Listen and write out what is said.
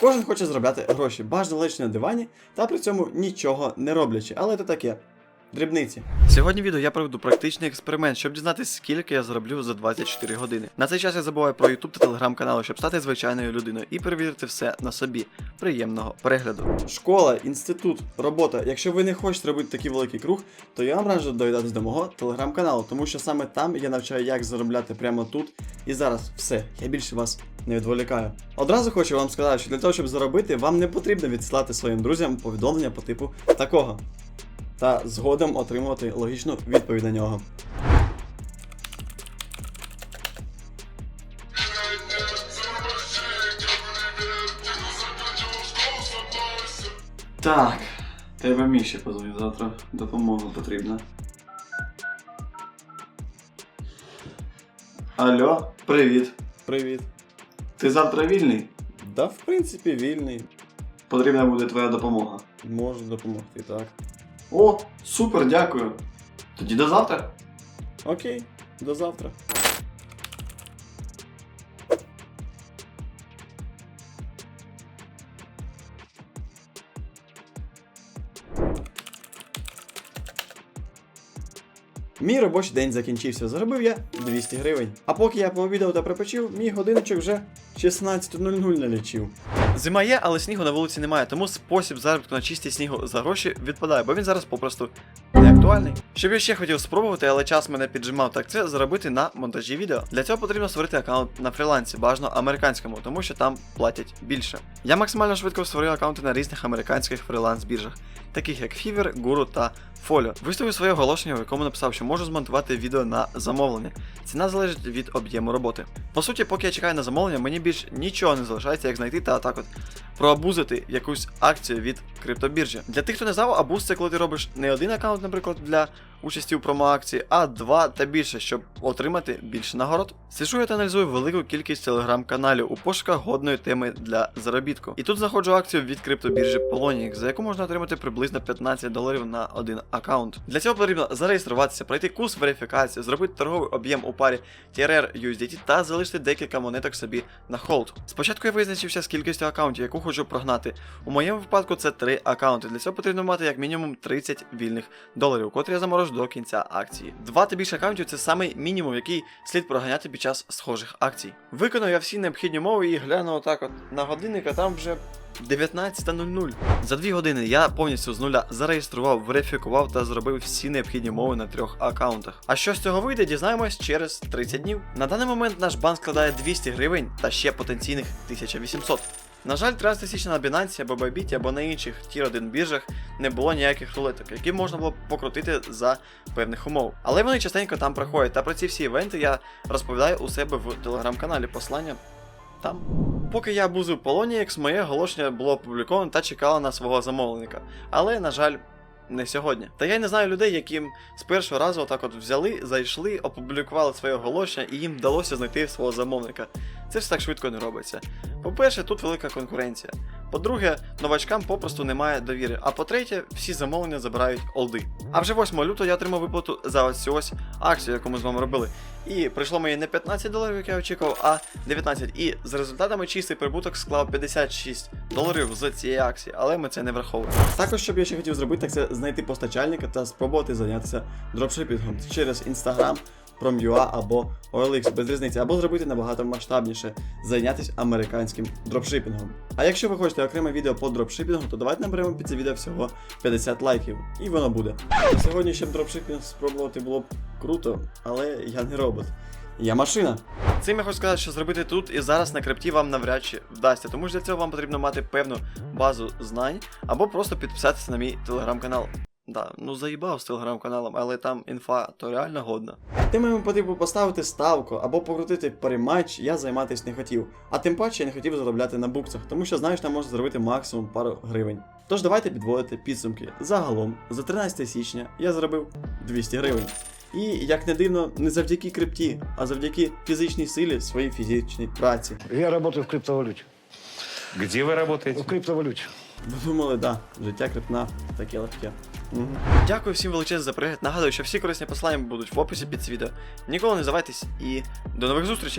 Кожен хоче заробляти гроші, бажано лише на дивані та при цьому нічого не роблячи, але це таке. Дрібниці. Сьогодні відео я проведу практичний експеримент, щоб дізнатися, скільки я зароблю за 24 години. На цей час я забуваю про YouTube та телеграм-канали, щоб стати звичайною людиною і перевірити все на собі. Приємного перегляду. Школа, інститут, робота. Якщо ви не хочете робити такий великий круг, то я вам раджу доєднатися до мого телеграм-каналу, тому що саме там я навчаю, як заробляти прямо тут і зараз. Все, я більше вас не відволікаю. Одразу хочу вам сказати, що для того, щоб заробити, вам не потрібно відсилати своїм друзям повідомлення по типу такого та згодом отримувати логічну відповідь на нього. Так, тебе Міші позвоню завтра. Допомога потрібна. Алло, привіт. Привіт. Ти завтра вільний? Да, в принципі, вільний. Потрібна буде твоя допомога. Можу допомогти, так. О, супер, дякую. Тоді до завтра. Окей, до завтра. Мій робочий день закінчився, заробив я 200 гривень. А поки я пообідав та припочив, мій годиночок вже 16.00 налічив. Зима є, але снігу на вулиці немає, тому спосіб заробітку на чисті снігу за гроші відпадає, бо він зараз попросту не актуальний. Що б я ще хотів спробувати, але час мене піджимав, так це заробити на монтажі відео. Для цього потрібно створити аккаунт на фрілансі, бажано американському, тому що там платять більше. Я максимально швидко створив аккаунти на різних американських фріланс-біржах, таких як Fiverr, Guru та Folio. Виставив своє оголошення, в якому написав, що можу змонтувати відео на замовлення. Ціна залежить від об'єму роботи. По суті, поки я чекаю на замовлення, мені більш нічого не залишається, як знайти та так от проабузити якусь акцію від криптобіржі. Для тих, хто не знав, абуз це коли ти робиш не один аккаунт, наприклад, для участі у промоакції, а два та більше, щоб отримати більше нагород. Сліжу я та аналізую велику кількість телеграм-каналів у пошуках годної теми для заробітку. І тут знаходжу акцію від криптобіржі Poloniex, за яку можна отримати приблизно 15 доларів на один аккаунт. Для цього потрібно зареєструватися, пройти курс верифікації, зробити торговий об'єм у парі TRR USDT та залишити декілька монеток собі на холд. Спочатку я визначився з кількістю аккаунтів, яку хочу прогнати. У моєму випадку це 3 аккаунти. Для цього потрібно мати як мінімум 30 вільних доларів, котрі я заморожу до кінця акції. Два та більше аккаунтів це самий мінімум, який слід проганяти під час схожих акцій. Виконав я всі необхідні умови і глянув отак от на годинник, а там вже 19.00. За дві години я повністю з нуля зареєстрував, верифікував та зробив всі необхідні умови на трьох аккаунтах. А що з цього вийде, дізнаємось через 30 днів. На даний момент наш банк складає 200 гривень та ще потенційних 1800. На жаль, 13 січня на Binance або Bybit, або на інших Tier 1 біржах не було ніяких рулеток, які можна було покрутити за певних умов. Але вони частенько там проходять, та про ці всі івенти я розповідаю у себе в телеграм-каналі. Послання там. Поки я був у Poloniex, моє оголошення було опубліковано та чекало на свого замовника. Але, на жаль, не сьогодні. Та я не знаю людей, яким з першого разу отак от взяли, зайшли, опублікували своє оголошення і їм вдалося знайти свого замовника. Це ж так швидко не робиться. По-перше, тут велика конкуренція. По-друге, новачкам попросту немає довіри. А по-третє, всі замовлення забирають олди. А вже 8 лютого я отримав виплату за ось ось акцію, яку ми з вами робили. І прийшло мені не 15 доларів, як я очікував, а 19. І з результатами чистий прибуток склав 56 доларів з цієї акції, але ми це не враховуємо. Також, що б я ще хотів зробити, так це знайти постачальника та спробувати зайнятися дропшипінгом через Instagram, Prom.ua або OLX, без різниці, або зробити набагато масштабніше, зайнятися американським дропшипінгом. А якщо ви хочете окреме відео по дропшипінгу, то давайте наберемо під це відео всього 50 лайків, і воно буде. Сьогодні ще б дропшипінг спробувати було б круто, але я не робот. Я машина. Цим я хочу сказати, що зробити тут і зараз на крипті вам навряд чи вдасться, тому що для цього вам потрібно мати певну базу знань або просто підписатися на мій телеграм-канал. Да, ну заїбав з телеграм-каналом, але там інфа то реально годна. Тим мені потрібно поставити ставку або покрутити паріматч, я займатися не хотів. А тим паче я не хотів заробляти на буксах, тому що знаєш, там можна заробити максимум пару гривень. Тож давайте підводити підсумки. Загалом, за 13 січня я заробив 200 гривень. І, як не дивно, не завдяки крипті, а завдяки фізичній силі своїй фізичній праці. Я работаю в криптовалюте. Где вы работаете? В криптовалюте. Ви думали, да, життя крипна, таке легке. Дякую всім величезно за перегляд. Нагадую, що всі корисні посилання будуть в описі під відео. Ніколи не здавайтесь і до нових зустрічей!